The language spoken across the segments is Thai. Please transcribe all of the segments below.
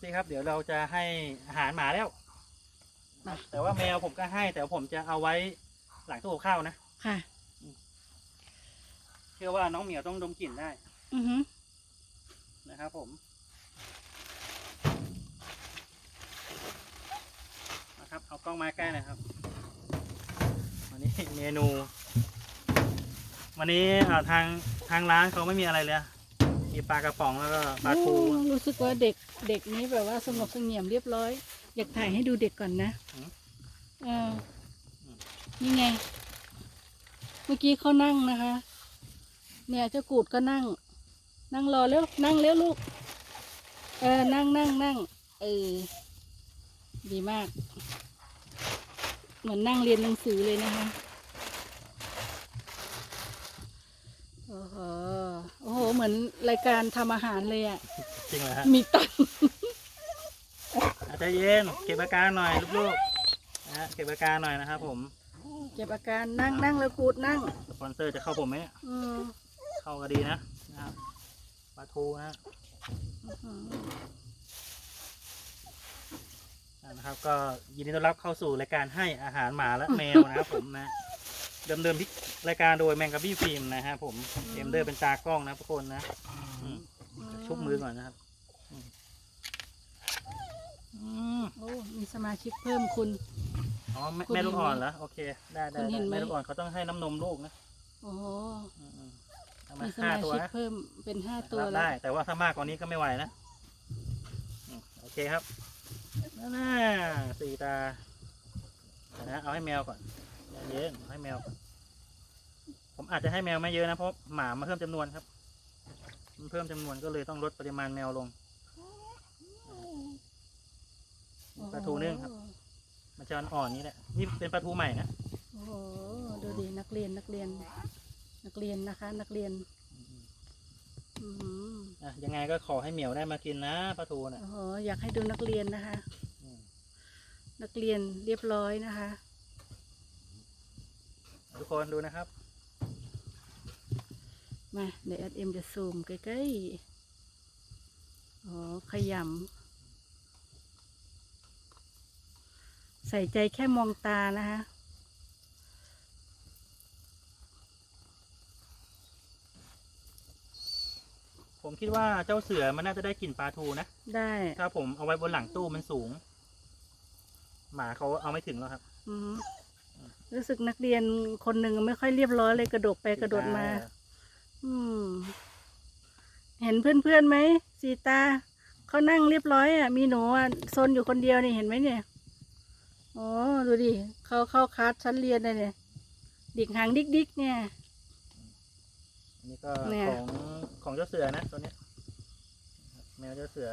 สิครับ เดี๋ยวเราจะให้อาหารหมาแล้วมาแต่ว่าแมวผมก็ให้ แต่ว่าผมจะเอาไว้หลังตู้กับข้าวนะ ค่ะ เชื่อว่าน้องเหมียวต้องดมกลิ่นได้ อือหือนะครับผมนะครับ เอากล้องมาใกล้หน่อยครับ วันนี้เมนู วันนี้อ่าทางทางร้านเขาไม่มีอะไรเลยอะ มีปลากระป๋องแล้วก็ปลาทูโอ้รู้สึกว่าเด็กเด็กนี้แบบว่าสงบเสงี่ยมเรียบร้อย อยากถ่ายให้ดูเด็กก่อนนะเออนี่ไง เมื่อกี้เขานั่งนะคะ เนี่ยเจ้ากูดก็นั่ง นั่งรอเร็วนั่งเร็วลูก เออ นั่งนั่งนั่งเออ ดีมาก เหมือนนั่งเรียนหนังสือเลยนะคะ โอ้โห โอ้โห เหมือนรายการทำอาหารเลยอะ่ะ จริงเหรอฮะมีตังค์ อาจจะเย็นเก็บอาการหน่อยลูกๆนะฮะเก็บอาการหน่อยนะครับผมเก็บอาการนั่งนั่งแล้วกูดนั่ง สปอนเซอร์จะเข้าผมไหมเนี่ยอืมเข้าก็ดีนะนะครับปลาทูนะฮะอื้อหืออ่านะครับ ก็ยินดีต้อนรับเข้าสู่รายการให้อาหารหมาและแมวนะครับผมนะ เดิมเดิมที่รายการโดยแมงกะบี้ฟิล์มนะฮะผมเอ็มเดอร์เป็นตากล้องนะทุกคนนะอืมชุบมือก่อนนะครับอืมอืมโอ้มีสมาชิกเพิ่มคุณ อ๋อแม่คุณแม่ลูกอ่อนเหรอโอเค ได้ได้คุณเห็ได้นไหม แม่ลูกอ่อนเขาต้องให้น้ำนมลูกนะโอ้โหอืมอืมเอามามีสห้ามาตัวชิกนะเพิ่มเป็นห้าตัวรับแล้วได้แต่ว่าถ้ามากกว่านี้ก็ไม่ไหวนะอืมโอเคครับนั่นน่ะสี่ตาเดี๋ยวนะเอาให้แมวก่อน เย็นๆเอาให้แมวก่อนผมอาจจะให้แมวไม่เยอะนะเพราะหมามาเพิ่มจำนวนครับ มันเพิ่มจำนวนก็เลยต้องลดปริมาณแมวลงปลาทูนึ่งครับ มันจะอ่อนๆนี้แหละนี่เป็นปลาทูใหม่นะโอ้โหดูดินักเรียนนักเรียน นักเรียนนะคะ นักเรียนอืมอะยังไงก็ขอให้เหมียวได้มากินนะปลาทูน่ะโอ้โหอยากให้ดูนักเรียนนะคะอืมนักเรียนเรียบร้อยนะคะ ทุกคนดูนะครับ มาเดี๋ยวเอ็มจะซูมใกล้ๆ อ๋อ ขยำ ใส่ใจแค่มองตานะคะผมคิดว่าเจ้าเสือมันน่าจะได้กลิ่นปลาทูนะ ได้ ถ้าผมเอาไว้บนหลังตู้มันสูง หมาเขาเอาไม่ถึงแล้วครับ อืม รู้สึกนักเรียนคนหนึ่งไม่ค่อยเรียบร้อยเลยกระโดดไปกระโดดมา อืม เห็นเพื่อนๆไหมสีตาเขานั่งเรียบร้อยอะมีหนูอะซนอยู่คนเดียวนี่เห็นไหมเนี่ยโอ้ดูดิเขาเข้าคลาสชั้นเรียนเลยเนี่ยดิกหางดิกดิกเนี่ยอันนี้ก็เนี่ยของของเจ้าเสือนะตัวเนี้ยแมวเจ้าเสือ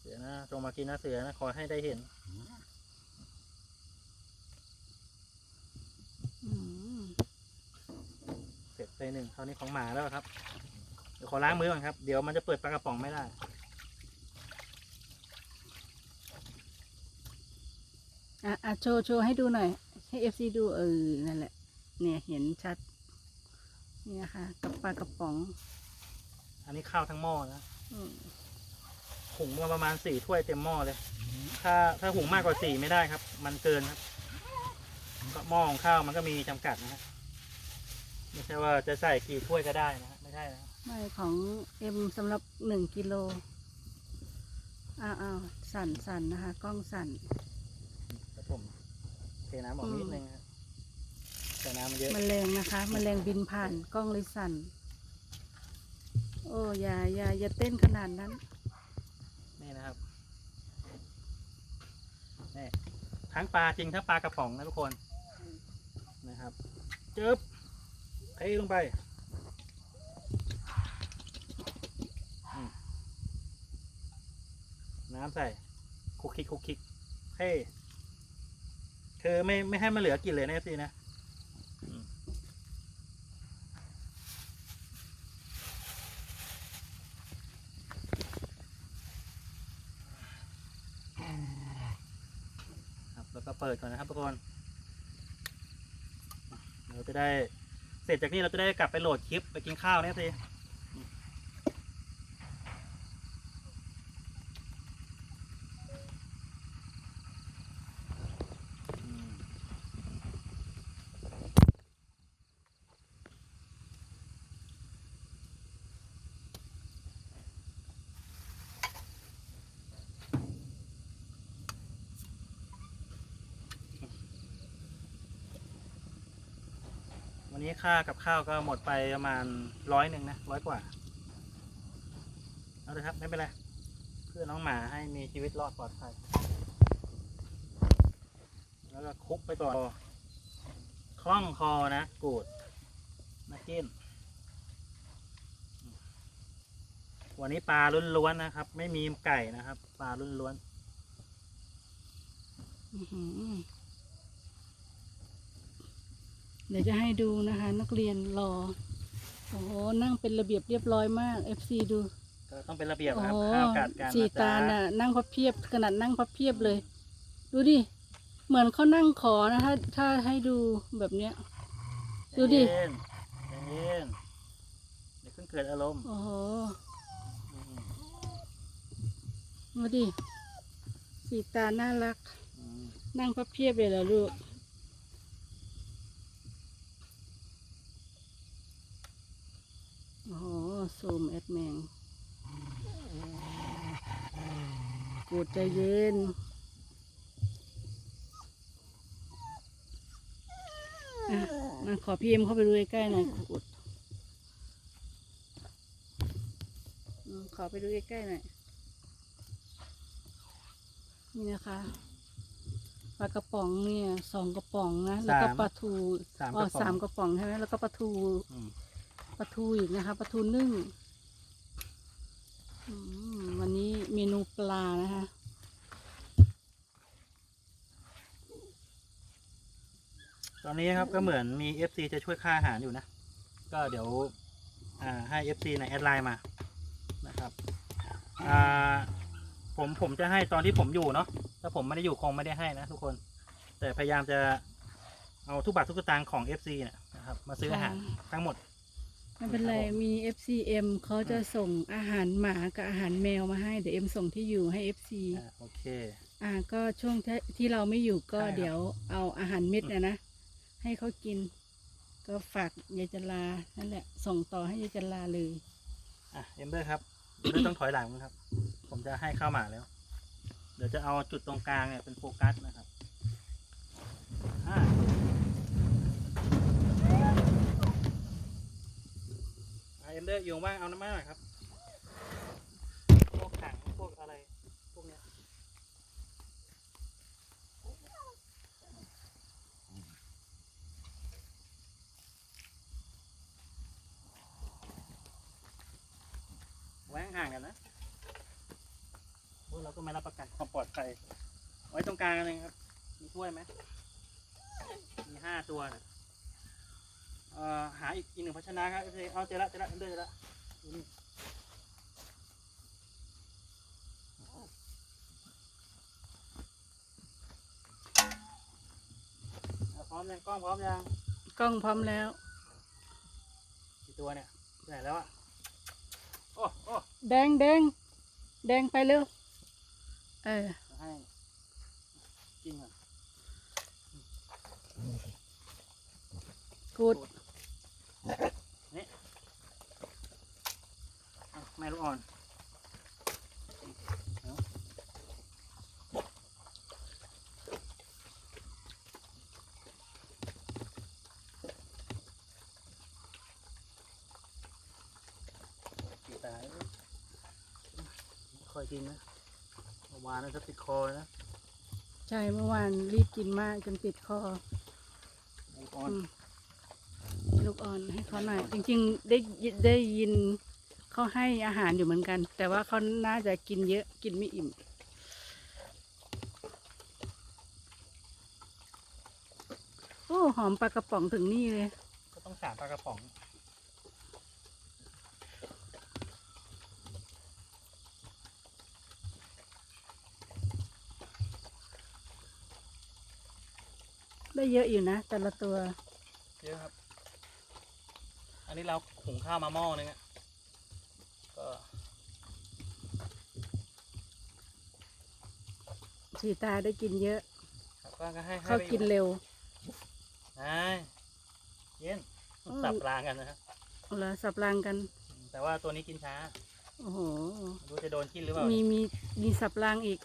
เสือนะจงมากินนะเสือนะขอให้ได้เห็น อืม เสร็จ ไปหนึ่งเท่านี้ของหมาแล้วครับ เดี๋ยวขอล้างมือก่อนครับ เดี๋ยวมันจะเปิดปลากระป๋องไม่ได้ อะอะโชว์โชว์ให้ดูหน่อย ให้เอฟซีดูเออนั่นแหละ เนี่ยเห็นชัด เนี่ยค่ะ กับปลากระป๋องอันนี้ข้าวทั้งหม้อนะอืมหุงมาประมาณสี่ถ้วยเต็มหม้อเลย ถ้าถ้าหุงมากกว่าสี่ไม่ได้ครับ มันเกินครับก็หม้อของข้าวมันก็มีจำกัดนะฮะ ไม่ใช่ว่าจะใส่กี่ถ้วยก็ได้นะฮะไม่ใช่นะครับไม่ของเอ็มสำหรับหนึ่งกิโลอ้าวอ้าวสั่นสั่นนะคะ กล้องสั่นเดี๋ยวผมเทน้ำออกนิดนึงครับใส่น้ำมันเยอะมแมลงนะคะมแมลงบินผ่านกล้องเลยสั่น โอ้อย่าอย่าอย่าเต้นขนาดนั้น นี่นะครับนี่ทั้งปลาจริงทั้งปลากระป๋องนะทุกคนนะครับเจิบ เทลงไปน้ำใส่คุกคลิกคุกคลิกเฮ้คือไม่ไม่ให้มันเหลือกินเลยนะสินะครับแล้วก็เปิดก่อนนะครับทุกคน เราจะได้ เสร็จจากนี้เราจะได้กลับไปโหลดคลิปไปกินข้าวนะทีันนี้ค่ากับข้าวก็หมดไปประมาณร้อยหนึ่งนะร้อยกว่า เอาเลยครับ ไม่เป็นไรเพื่อน้องหมาให้มีชีวิตรอดปลอดภัย แล้วก็คุกไปก่อน คล่องคอนะ กูดนะกิน วันนี้ปลาล้วนๆนะครับ ไม่มีไก่นะครับ ปลาล้วนอื้อหือ เดี๋ยวจะให้ดูนะคะ นักเรียนรอโอ้โหนั่งเป็นระเบียบเรียบร้อยมาก FC ดูๆก็ต้องเป็นระเบียบโอ้ครับโหข้าวกัดกันสีนะตาจ๊ะน่ะนั่งพับเพียบขนาดนั่งพับเพียบเลย ดูดิเหมือนเขานั่งขอนะถ้าถ้าให้ดูแบบเนี้ย ดูดิใจเย็นใจเย็นเดี๋ยวเพิ่งเกิดอารมณ์โอ้โหอืมดูดิสีตาน่ารักอืมนั่งพับเพียบเลยเหรอลูก โอ้โหซูม แอดแมงกูดใจเย็นอะมาขอพีเอ็มเข้าไปดูใกล้ๆหน่อยกูดอืมขอไปดูใกล้ๆหน่อย นี่นะคะปลากระป๋องเนี่ยสองกระป๋องนะแล้วก็ปลาทูสามอ๋กอระป๋องสามกระป๋องใช่ไหมแล้วก็ปลาทูอืมปลาทูอีกนะคะปลาทูนึ่งอืม วันนี้เมนูปลานะคะ ตอนนี้ครับก็เหมือนมี FC จะช่วยค่าอาหารอยู่นะ ก็เดี๋ยวอ่าให้ FC ในแอดไลน์มานะครับอ่าผมผมจะให้ตอนที่ผมอยู่เนาะถ้าผมไม่ได้อยู่คงไม่ได้ให้นะทุกคน แต่พยายามจะเอาทุกบาททุกสตางค์ของ FC เนี่ยนะครับ มาซื้ออาหารทั้งหมด ไม่เป็นไรครับผมมี FCM เขาจะส่งอาหารหมากับอาหารแมวมาให้ เดี๋ยวเอ็มส่งที่อยู่ให้ FC อ่าโอเค อ่าก็ช่วงที่ที่เราไม่อยู่ก็ใช่ครับ เดี๋ยวเอาอาหารเม็ดนะนะ ให้เขากิน ก็ฝากยายจลานั่นแหละ ส่งต่อให้ยายจลาเลย อะเอ็มเบอร์ครับเอ็มเบอร์ต้องถอยหลังนะครับ ผมจะให้ข้าวหมาแล้ว เดี๋ยวจะเอาจุดตรงกลางเนี่ยเป็นโฟกัสนะครับอ่าอะ เอ็มเบอร์อยู่ว่างเอาน้ำมันหน่อยครับ พวกถังพวกอะไร พวกเนี้ยไว้ห่างๆกันนะพวกเราก็ไม่รับประกันความปลอดภัยไว้ตรงกลางกันเลยครับ มีถ้วยไหม มีห้าตัวนะ เอ่อหาอีกอีกหนึ่งภาชนะครับเอาเจอละเจอละเจอละดูนี่เอาพร้อมยังกล้องพร้อมยังกล้องพร้อมแล้ว กี่ตัวเนี่ยไหนแล้วอะโอ้โอ้แดงแดงแดงไปเร็วเออเดี๋ยวให้กินก่อนกูดเอาแม่ลูกอ่อนเอากี่ตาย ไม่ค่อยกินนะเมื่อวานนั้นจะติดคอเลยนะใช่เมื่อวานรีบกินมากจนติดคอลูกอ่อนอืมลูกอ่อนให้เขาหน่อยจริงๆได้ยิได้ยินเขาให้อาหารอยู่เหมือนกัน แต่ว่าเขาน่าจะกินเยอะกินไม่อิ่ม โอ้หอมปลากระป๋องถึงนี่เลย ก็ต้องสามปลากระป๋อง ได้เยอะอยู่นะ แต่ละตัว เยอะครับ อันนี้เราหุงข้าวมาหม้อนึงอะก็สีตาได้กินเยอะครับก็ให้ให้เขาไปกินเร็วนายเย็นอืมสับรางกันนะครับเอาละสับรางกัน แต่ว่าตัวนี้กินช้า โอ้โหไม่รู้จะโดนกินหรือเปล่า มีมีมีสับรางอีก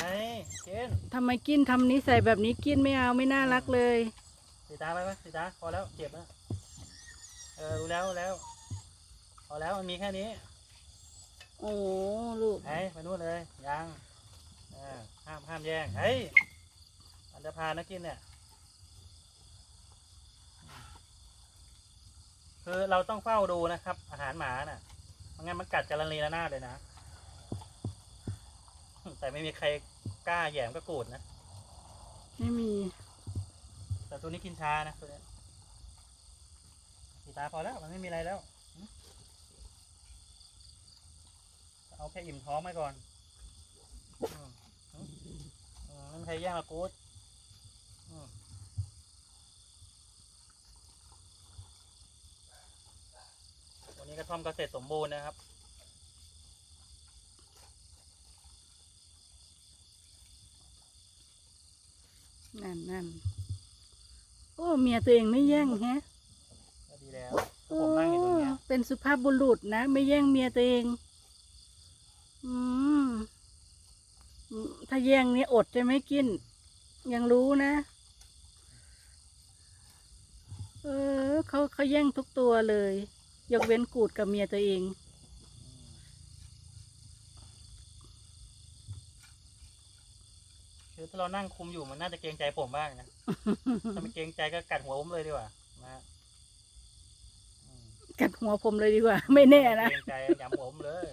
นี่ไอ้เจนทำไมกินทำนิสัยแบบนี้กินไม่เอาไม่น่ารักเลย สีตาไปไหมสีตาพอแล้วเจ็บแล้วเออรู้แล้วรู้แล้วพอแล้วมันมีแค่นี้โอ้ลูกไอ้ไปนู่นเลยยังเออห้ามห้ามแย่งเฮ้ยอันจะพานะกินเนี่ยคือเราต้องเฝ้าดูนะครับ อาหารหมาน่ะไม่งั้นมันกัดจาระนีระนาดเลยนะแต่ไม่มีใคร กล้าแหยมก็กูดนะ ไม่มี แต่ตัวนี้กินชานะตัวเนี้ยสีตาพอแล้วมันไม่มีอะไรแล้วหึเอาแค่อิ่มท้องไว้ก่อนอืมหึอืมไม่มีใครแย่งละกูดอืมวันนี้กระท่อมก็เสร็จสมบูรณ์นะครับ นั่นนั่นโอ้เมียตัวเองไม่แย่งแฮะก็ดีแล้วโอ้ผมนั่งอยู่ตรงเนี้ยเป็นสุภาพบุรุษนะ ไม่แย่งเมียตัวเองอืมอืม ถ้าแย่งนี่อดจะไม่กิน ยังรู้นะ เออเขาเขาแย่งทุกตัวเลย ยกเว้นกูดกับเมียตัวเอง คือถ้าเรานั่งคุมอยู่มันน่าจะเกรงใจผมบ้างนะ ถ้าไม่เกรงใจก็กัดหัวผมเลยดีกว่านะฮะอืมกัดหัวผมเลยดีกว่า ไม่แน่นะ เกรงใจยำหัวผมเลย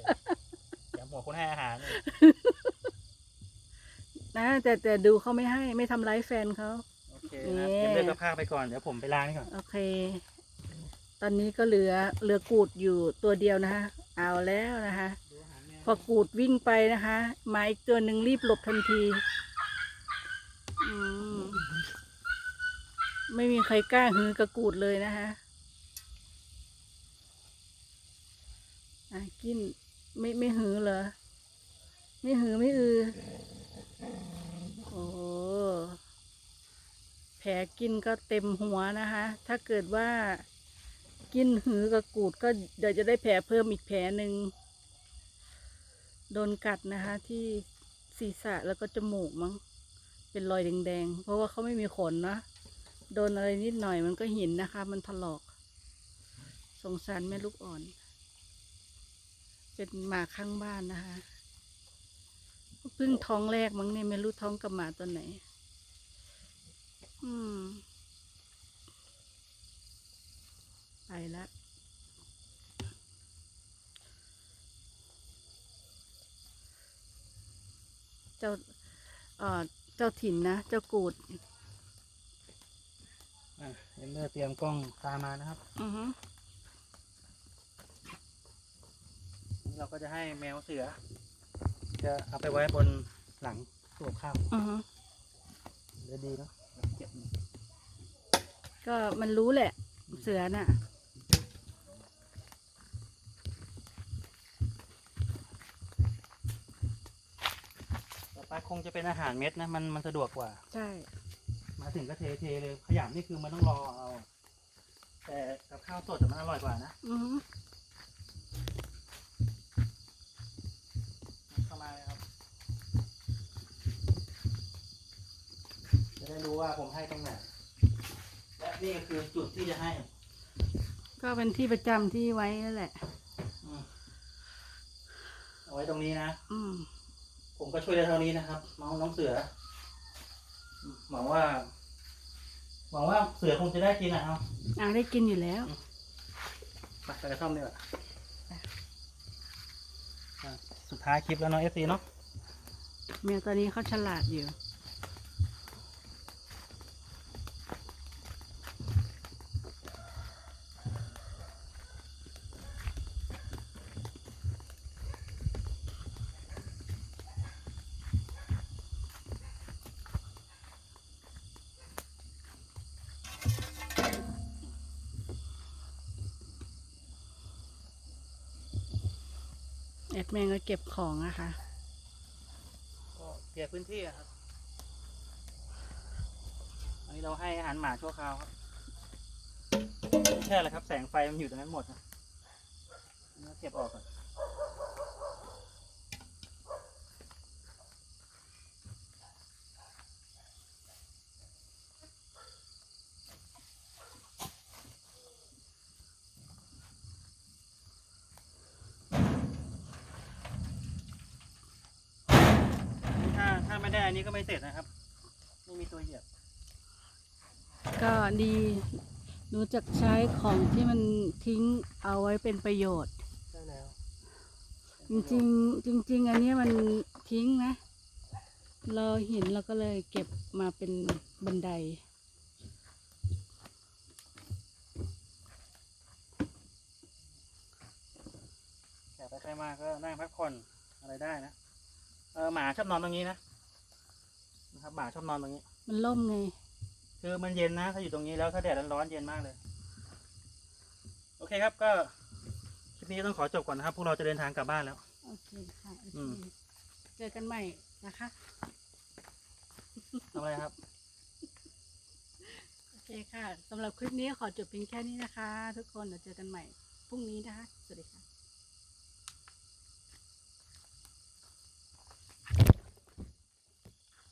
ยำหัวคนให้อาหารนี่นะ แต่แต่ดูเขาไม่ให้ไม่ทำร้ายแฟนเขา โอเคนะนี่เดี๋ยวเลือกกระพาไปก่อนเดี๋ยวผมไปล้างนี่ก่อน โอเค ตอนนี้ก็เหลือเหลือกูดอยู่ตัวเดียวนะคะเอาแล้วนะคะดูอาหารแมวพอกูดวิ่งไปนะคะมาอีกตัวหนึ่งรีบหลบทันทีอืม ไม่มีใครกล้าหือกระกูดเลยนะคะอะกินไม่ไม่หือเหรอ ไม่หือไม่อือ โอ้โหแผลกินก็เต็มหัวนะคะ ถ้าเกิดว่า กินหือกระกูดก็เดี๋ยวจะได้แผลเพิ่มอีกแผลหนึ่งโดนกัดนะคะที่ศีรษะแล้วก็จมูกมั้ง เป็นรอยแดงๆ เพราะว่าเขาไม่มีขนนะ โดนอะไรนิดหน่อยมันก็ห็นนะคะ มันถลอก สงสารแม่ลูกอ่อน เป็นหมาข้างบ้านนะคะเพิ่งท้องแรกมั้งเนี่ยไม่รู้ท้องกับหมาตัวไหน อืม ไปละเจ้า เอ่อเจ้าถิ่นนะ เจ้ากูดอะเดี๋ยวเมื่อเตรียมกล้องตามมานะครับอือฮึนี่เราก็จะให้แมวเสือ จะเอาไปไว้บนหลังตัวข้าวอือฮึจะดีเนาะเก็บก็มันรู้แหละ เสือน่ะ ต่อไป คงจะเป็นอาหารเม็ดนะ มันมันสะดวกกว่า ใช่ มาถึงก็เทเทเลยขยำนี่คือมันต้องรอเอา แต่กับข้าวสดจะมันอร่อยกว่านะอือฮึเข้ามาเลยครับ จะได้รู้ว่าผมให้ตรงไหนและนี่ก็คือจุดที่จะให้ ก็เป็นที่ประจำที่ไว้นั่นแหละ อืมเอาไว้ตรงนี้นะ อืม ผมก็ช่วยได้เท่านี้นะครับน้องน้องเสืออืมหวังว่าหวังว่าเสือคงจะได้กินนะครับอ่าได้กินอยู่แล้วไปไปกระท่อมดีกว่าอะสุดท้ายคลิปแล้วเนาะเอฟซีเนาะเมียตอนนี้เขาฉลาดอยู่ เก็บของนะคะ ก็เคลียร์พื้นที่อะครับอันนี้เราให้อาหารหมาชั่วคราวครับใช่แหละครับ แสงไฟมันอยู่ตรงนั้นหมดนะเก็บออกก่อน ม่อันนี้ก็ไม่เสร็จนะครับ ไม่มีตัวเหยียบ ก็ดีรู้จักใช้ของที่มันทิ้งเอาไว้เป็นประโยชน์ ใช่แล้ว จริงๆจริง ๆ อันเนี้ยมันทิ้งนะ เราเห็นเราก็เลยเก็บมาเป็นบันได แขกไปใครมาก็นั่งพักผ่อนอะไรได้นะ เออหมาชอบนอนตรงนี้นะนะ ครับหมาชอบนอนตรงนี้ มันล่มไง คือมันเย็นนะ ถ้าอยู่ตรงนี้แล้วถ้าแดดร้อนๆเย็นมากเลย โอเคครับก็คลิปนี้ต้องขอจบก่อนนะครับ พวกเราจะเดินทางกลับบ้านแล้ว โอเคค่ะโออืเคมเจอกันใหม่นะคะ ทำอะไรครับ โอเคค่ะสำหรับคลิปนี้ขอจบเพียงแค่นี้นะคะ ทุกคนเดี๋ยวเจอกันใหม่พรุ่งนี้นะคะ สวัสดีค่ะ